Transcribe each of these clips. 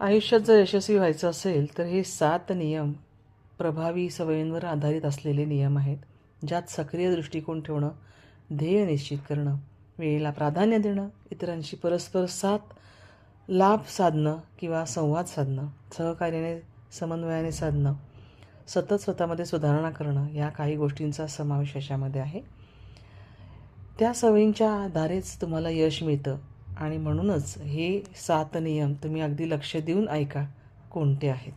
आयुष्यात जर यशस्वी व्हायचं असेल तर हे सात नियम प्रभावी सवयींवर आधारित असलेले नियम आहेत ज्यात सक्रिय दृष्टिकोन ठेवणं ध्येय निश्चित करणं वेळेला प्राधान्य देणं इतरांशी परस्पर साथ लाभ साधणं किंवा संवाद साधणं सहकार्याने समन्वयाने साधणं सतत स्वतःमध्ये सुधारणा करणं या काही गोष्टींचा समावेश याच्यामध्ये आहे. त्या सवयींच्या आधारेच तुम्हाला यश मिळतं. आणि म्हणूनच हे सात नियम तुम्ही अगदी लक्ष देऊन ऐका कोणते आहेत.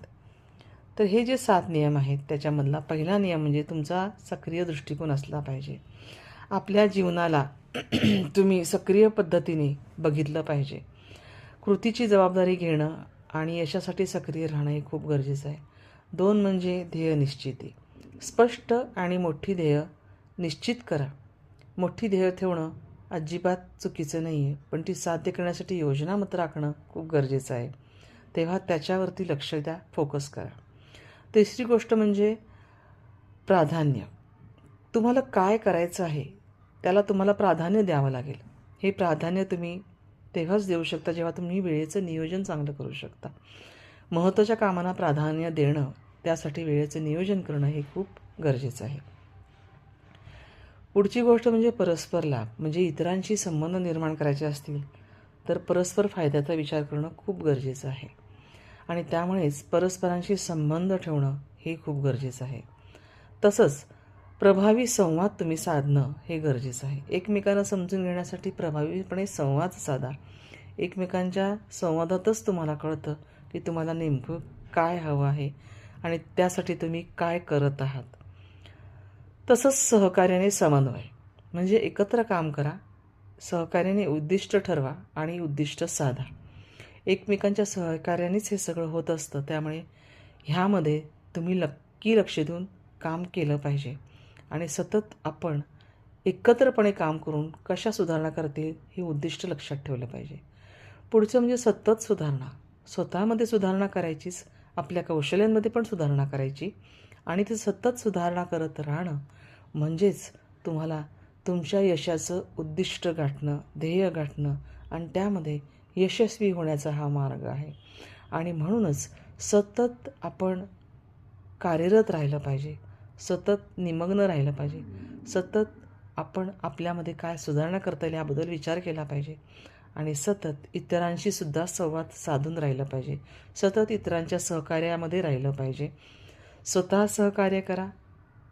तर हे जे सात नियम आहेत त्याच्यामधला पहिला नियम म्हणजे तुमचा सक्रिय दृष्टिकोन असला पाहिजे. आपल्या जीवनाला तुम्ही सक्रिय पद्धतीने बघितलं पाहिजे. कृतीची जबाबदारी घेणं आणि यशासाठी सक्रिय राहणं हे खूप गरजेचं आहे. दोन म्हणजे ध्येय निश्चिती. स्पष्ट आणि मोठी ध्येय निश्चित करा. मोठी ध्येय ठेवणं अजिबात चुकीचं नाही आहे पण ती साध्य करण्यासाठी योजना मत राखणं खूप गरजेचं आहे. तेव्हा त्याच्यावरती लक्ष द्या फोकस करा. तिसरी गोष्ट म्हणजे प्राधान्य. तुम्हाला काय करायचं आहे त्याला तुम्हाला प्राधान्य द्यावं लागेल. हे प्राधान्य तुम्ही तेव्हाच देऊ शकता जेव्हा तुम्ही वेळेचं नियोजन चांगलं करू शकता. महत्त्वाच्या कामांना प्राधान्य देणं त्यासाठी वेळेचं नियोजन करणं हे खूप गरजेचं आहे. पुढची गोष्ट म्हणजे परस्पर लाभ म्हणजे इतरांशी संबंध निर्माण करायचे असतील तर परस्पर फायद्याचा विचार करणं खूप गरजेचं आहे. आणि त्यामुळेच परस्परांशी संबंध ठेवणं हे खूप गरजेचं आहे. तसंच प्रभावी संवाद तुम्ही साधणं हे गरजेचं आहे. एकमेकांना समजून घेण्यासाठी प्रभावीपणे संवाद साधा. एकमेकांच्या संवादातच तुम्हाला कळतं की तुम्हाला नेमकं काय हवं आहे आणि त्यासाठी तुम्ही काय करत आहात. तसंच सहकार्याने समन्वय. म्हणजे एकत्र काम करा सहकार्याने उद्दिष्ट ठरवा आणि उद्दिष्ट साधा. एकमेकांच्या सहकार्यानेच हे सगळं होत असतं. त्यामुळे ह्यामध्ये तुम्ही नक्की लक्ष देऊन काम केलं पाहिजे. आणि सतत आपण एकत्रपणे काम करून कशा सुधारणा करतील हे उद्दिष्ट लक्षात ठेवलं पाहिजे. पुढचं म्हणजे सतत सुधारणा. स्वतःमध्ये सुधारणा करायचीच आपल्या कौशल्यांमध्ये पण सुधारणा करायची. आणि ते सतत सुधारणा करत राहणं म्हणजेच तुम्हाला तुमच्या यशाचं उद्दिष्ट गाठणं ध्येय गाठणं आणि त्यामध्ये यशस्वी होण्याचा हा मार्ग आहे. आणि म्हणूनच सतत आपण कार्यरत राहिलं पाहिजे सतत निमग्न राहिलं पाहिजे सतत आपण आपल्यामध्ये काय सुधारणा करता येईल याबद्दल विचार केला पाहिजे आणि सतत इतरांशी सुद्धा संवाद साधून राहिलं पाहिजे सतत इतरांच्या सहकार्यामध्ये राहिलं पाहिजे. स्वतः सहकार्य करा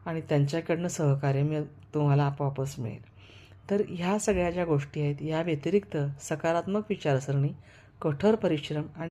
आणि त्यांच्याकडनं सहकार्य मिळ तुम्हाला आपोआपच मिळेल. तर ह्या सगळ्या ज्या गोष्टी आहेत या व्यतिरिक्त सकारात्मक विचारसरणी कठोर परिश्रम आणि